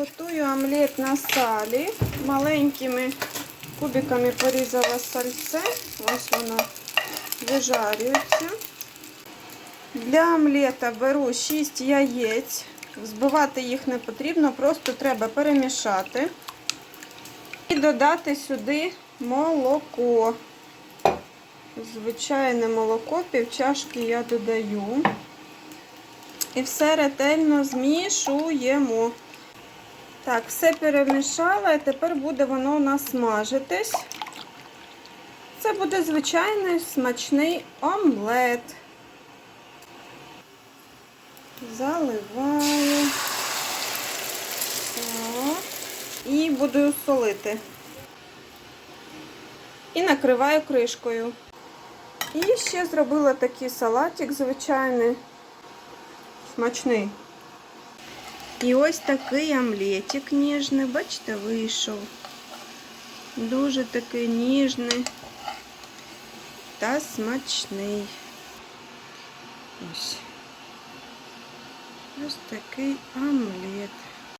Готую омлет на салі. Маленькими кубиками порізала сальце. Ось воно вижарюється. Для омлета беру 6 яєць. Взбивати їх не потрібно, просто треба перемішати. І додати сюди молоко. Звичайне молоко, пів чашки я додаю. І все ретельно змішуємо. Так, все перемішала, і тепер буде воно у нас смажитись. Це буде звичайний смачний омлет. Заливаю. Так. І буду солити. І накриваю кришкою. І ще зробила такий салатик звичайний, смачний. І ось такий омлетик ніжний, бачите, вийшов. Дуже такий ніжний та смачний. Ось. Ось такий омлет.